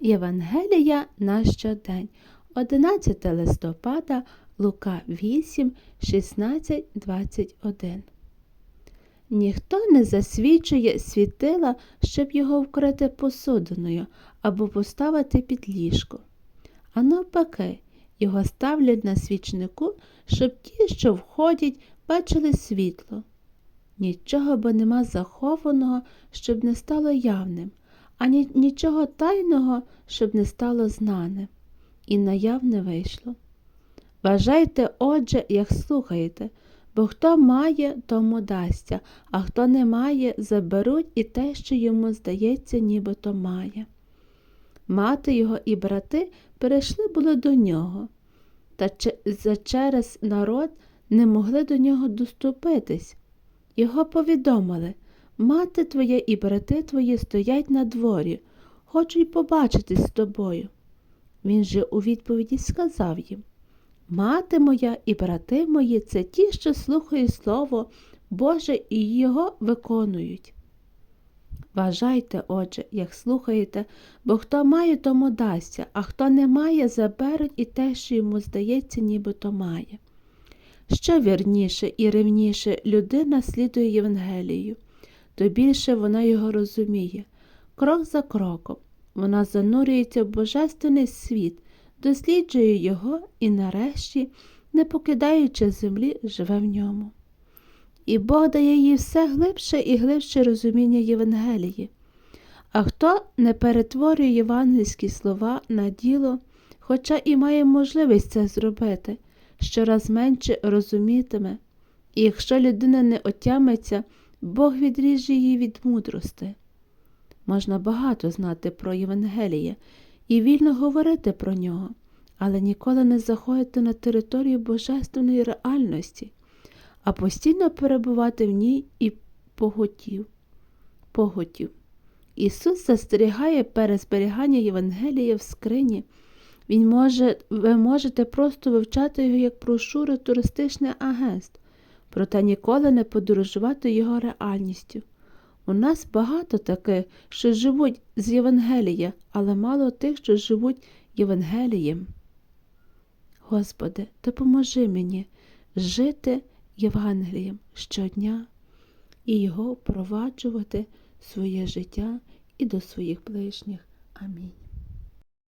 Євангелія на щодень, 11 листопада, Лука 8, 16, 21. Ніхто не засвічує світила, щоб його вкрити посудиною або поставити під ліжко. А навпаки, його ставлять на свічнику, щоб ті, що входять, бачили світло. Нічого бо нема захованого, щоб не стало явним, ані нічого тайного, щоб не стало знаним, і наявне вийшло. Вважайте, отже, як слухаєте, бо хто має, тому дасться, а хто не має, заберуть і те, що йому здається, нібито має. Мати його і брати перейшли були до нього, та через народ не могли до нього доступитись. Його повідомили Мати твоя і брати твої стоять на дворі, хочуть побачитись з тобою. Він же у відповіді сказав їм Мати моя і брати мої це ті, що слухають Слово Боже і його виконують. Вважайте, отже, як слухаєте, бо хто має, тому дасться, а хто не має, заберуть і те, що йому здається, нібито має. Що вірніше і ревніше людина слідує Євангелію, то більше вона його розуміє. Крок за кроком вона занурюється в божественний світ, досліджує його і нарешті, не покидаючи землі, живе в ньому. І Бог дає їй все глибше і глибше розуміння Євангелії. А хто не перетворює євангельські слова на діло, хоча і має можливість це зробити, щораз менше розумітиме, і якщо людина не отямиться, Бог відріже її від мудрости. Можна багато знати про Євангеліє і вільно говорити про нього, але ніколи не заходити на територію божественної реальності, а постійно перебувати в ній і поготів. поготів. Ісус застерігає перезберігання Євангелія в скрині. Він може, ви можете просто вивчати його як брошури туристичне агентство, проте ніколи не подорожувати його реальністю. У нас багато таких, що живуть з Євангелія, але мало тих, що живуть Євангелієм. Господи, допоможи мені жити Євангелієм щодня і його впроваджувати своє життя і до своїх ближніх. Амінь.